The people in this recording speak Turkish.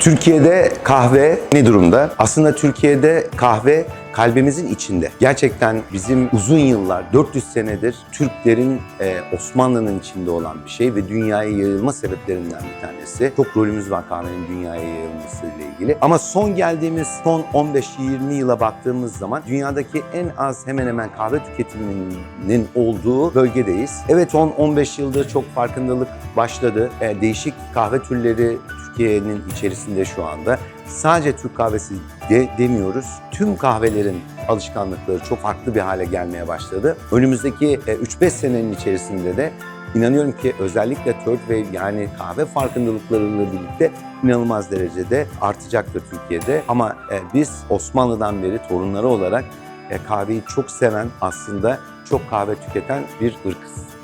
Türkiye'de kahve ne durumda? Aslında Türkiye'de kahve kalbimizin içinde. Gerçekten bizim uzun yıllar, 400 senedir Türklerin e, Osmanlı'nın içinde olan bir şey ve dünyaya yayılma sebeplerinden bir tanesi. Çok rolümüz var kahvenin dünyaya yayılması ile ilgili. Ama son geldiğimiz son 15-20 yıla baktığımız zaman dünyadaki en az hemen hemen kahve tüketiminin olduğu bölgedeyiz. Evet son 15 yıldır çok farkındalık başladı. E, değişik kahve türleri Türkiye'nin içerisinde şu anda. Sadece Türk kahvesi de demiyoruz. Tüm kahvelerin alışkanlıkları çok farklı bir hale gelmeye başladı. Önümüzdeki e, 3-5 senenin içerisinde de inanıyorum ki özellikle third wave yani kahve farkındalıklarıyla birlikte inanılmaz derecede artacaktır Türkiye'de. Ama e, biz Osmanlı'dan beri torunları olarak e, kahveyi çok seven aslında çok kahve tüketen bir ırkız.